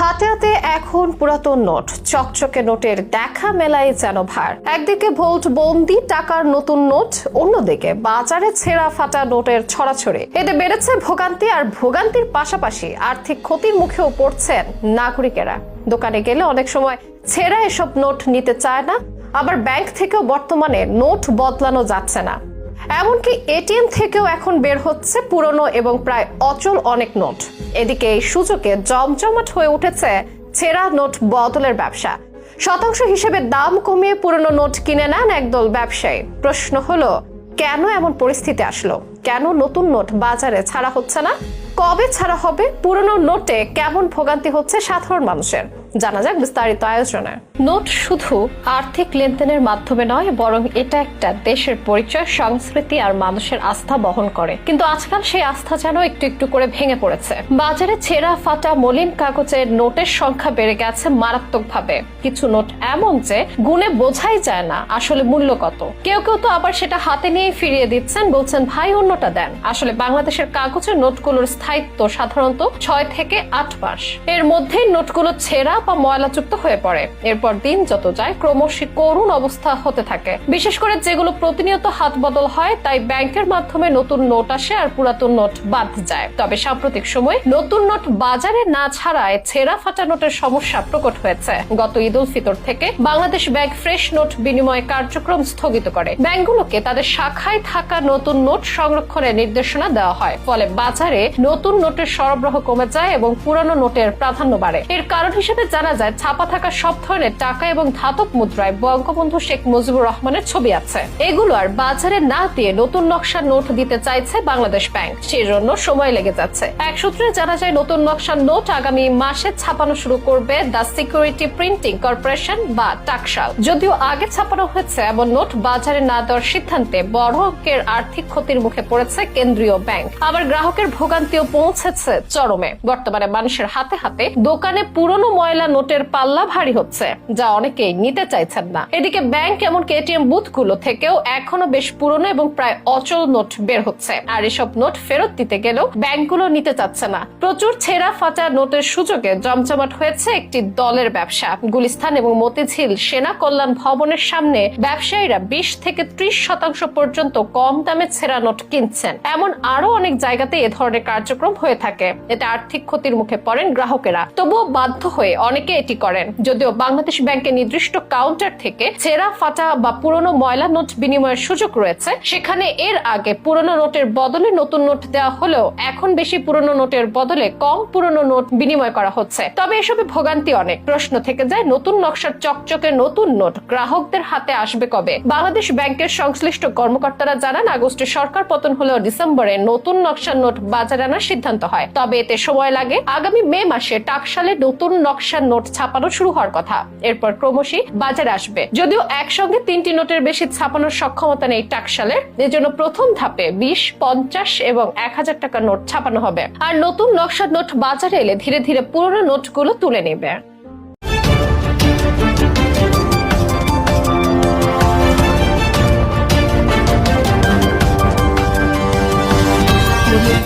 হাতে হাতে এখন পুরাতন নোট, চকচকে নোটের দেখা মেলায় যেন ভার। একদিকে ভোল্ট বন্দি টাকার নতুন নোট, অন্যদিকে বাজারে ছেঁড়া ফাটা নোটের ছড়াছড়ি। এতে বেড়েছে ভোগান্তি আর ভোগান্তির পাশাপাশি আর্থিক ক্ষতির মুখেও পড়ছেন নাগরিকেরা। দোকানে গেলে অনেক সময় ছেঁড়া এসব নোট নিতে চায় না আবার ব্যাংক থেকেও বর্তমানে নোট বদলানো যাচ্ছে না। এমনকি এটিএম থেকেও এখন বের হচ্ছে পুরনো এবং প্রায় অচল অনেক নোট। এদিকে এই সুযোগে জমজমাট হয়ে উঠেছে ছেঁড়া নোট বদলের ব্যবসা। শতাংশ হিসেবে দাম কমিয়ে পুরনো নোট কিনে নেন একদল ব্যবসায়ী। প্রশ্ন হলো, কেন এমন পরিস্থিতি আসলো? কেন নতুন নোট বাজারে ছাড়া হচ্ছে না? কবে ছাড়া হবে? পুরনো নোটে কেমন ভোগান্তি হচ্ছে সাধারণ মানুষের? জানা যাক বিস্তারিত আয়োজনে। নোট শুধু আর্থিক লেনদেনের মাধ্যমে নয়, বরং এটা একটা দেশের পরিচয়, সংস্কৃতি আর মানুষের আস্থা বহন করে। কিন্তু আজকাল সেই আস্থা যেন একটু একটু করে ভেঙে পড়েছে। বাজারে ছেঁড়া ফাটা মলিন কাগজের নোটের সংখ্যা বেড়ে গেছে মারাত্মকভাবে। কিছু নোট এমন যে গুণে বোঝাই যায় না, আসলে মূল্য কত। কেউ কেউ তো আবার সেটা হাতে নিয়ে ফিরিয়ে দিচ্ছেন, বলছেন, ভাই, অন্যটা দেন। আসলে বাংলাদেশের কাগজের নোটগুলোর স্থায়িত্ব সাধারণত ছয় থেকে আট মাস। এর মধ্যেই নোটগুলো ছেঁড়া বা ময়লাযুক্ত হয়ে পড়ে। এরপর দিন যত যায়, ক্রমশ করুণ অবস্থা হতে থাকে। বিশেষ করে যেগুলো প্রতিনিয়ত হাত বদল হয়, তাই ব্যাংকের মাধ্যমে নতুন নোট আসে আর পুরাতন নোট বাদ যায়। তবে সাম্প্রতিক সময় নতুন নোট বাজারে না ছাড়ায় ছেঁড়া ফাটা নোটের সমস্যা প্রকট হয়েছে। গত ঈদ উল ফিতর থেকে বাংলাদেশ ব্যাংক ফ্রেশ নোট বিনিময় কার্যক্রম স্থগিত করে। ব্যাংকগুলোকে তাদের শাখায় থাকা নতুন নোট সংরক্ষণের নির্দেশনা দেওয়া হয়। ফলে বাজারে নতুন নোটের সরবরাহ কমে যায় এবং পুরানো নোটের প্রাধান্য বাড়ে। এর কারণ হিসেবে জানা যায়, ছাপা থাকা সব ধরনের টাকা এবং ধাতব মুদ্রায় বঙ্গবন্ধু শেখ মুজিবুর রহমানের ছবি আছে। এগুলো আর বাজারে না দিয়ে নতুন নকশার নোট দিতে চাইছে বাংলাদেশ ব্যাংক। সেই জন্য সময় লেগে যাচ্ছে। এক সূত্রে জানা যায়, নতুন নকশার নোট আগামী মাসে ছাপানো শুরু করবে দ্য সিকিউরিটি প্রিন্টিং কর্পোরেশন বা টাকশাল। যদিও আগে ছাপানো হয়েছে এমন নোট বাজারে না দেওয়ার সিদ্ধান্তে বড় অঙ্কের আর্থিক ক্ষতির মুখে পড়েছে কেন্দ্রীয় ব্যাংক। আবার গ্রাহকের ভোগান্তিও পৌঁছেছে চরমে। বর্তমানে মানুষের হাতে হাতে দোকানে পুরনো ময়লা নোটের পাল্লা ভারী হচ্ছে, যা অনেকেই নিতে চাইছেন না। এদিকে ব্যাংক এমনকি এটিএম বুথগুলো থেকেও এখনও বেশ পুরনো এবং প্রায় অচল নোট বের হচ্ছে। আর এসব নোট ফেরত দিতে গেলেও ব্যাংকগুলো নিতে চাচ্ছে না। প্রচুর ছেঁড়া ফাটা নোটের সুযোগে জমজমাট হয়েছে একটি দলের ব্যবসা। গুলিস্তান এবং মতিঝিল সেনা কল্যাণ ভবনের সামনে ব্যবসায়ীরা বিশ থেকে ত্রিশ শতাংশ পর্যন্ত কম দামে ছেঁড়া নোট কিনছেন। এমন আরও অনেক জায়গাতে এ ধরনের কার্যক্রম হয়ে থাকে। এতে আর্থিক ক্ষতির মুখে পড়েন গ্রাহকেরা। তবুও বাধ্য হয়ে অনেকে এটি করেন। যদিও বাংলাদেশ ব্যাংকের নির্দিষ্ট কাউন্টার থেকে ছেঁড়া, ফাটা বা পুরনো ময়লা নোট বিনিময়ের সুযোগ রয়েছে। সেখানে এর আগে পুরনো নোটের বদলে নতুন নোট দেওয়া হলেও এখন বেশি পুরনো নোটের বদলে কম পুরনো নোট বিনিময় করা হচ্ছে। তবে এসবে ভোগান্তি অনেক। প্রশ্ন থেকে যায়, নতুন নকশার চকচকে নতুন নোট গ্রাহকদের হাতে আসবে কবে? বাংলাদেশ ব্যাংকের সংশ্লিষ্ট কর্মকর্তারা জানান, আগস্টে সরকার পতন হলেও ডিসেম্বরে নতুন নকশার নোট বাজারে আনার সিদ্ধান্ত হয়। তবে এতে সময় লাগে। আগামী মে মাসে টাকসালে নতুন নকশার নোট ছাপানো শুরু হওয়ার কথা। এরপর ক্রমশই বাজারে আসবে। যদিও একসঙ্গে তিনটি নোটের বেশি ছাপানোর সক্ষমতা নেই টাকসালের এজন্য প্রথম ধাপে বিশ, পঞ্চাশ এবং এক হাজার টাকার নোট ছাপানো হবে। আর নতুন নকশার নোট বাজারে এলে ধীরে ধীরে পুরনো নোটগুলো তুলে নেবে।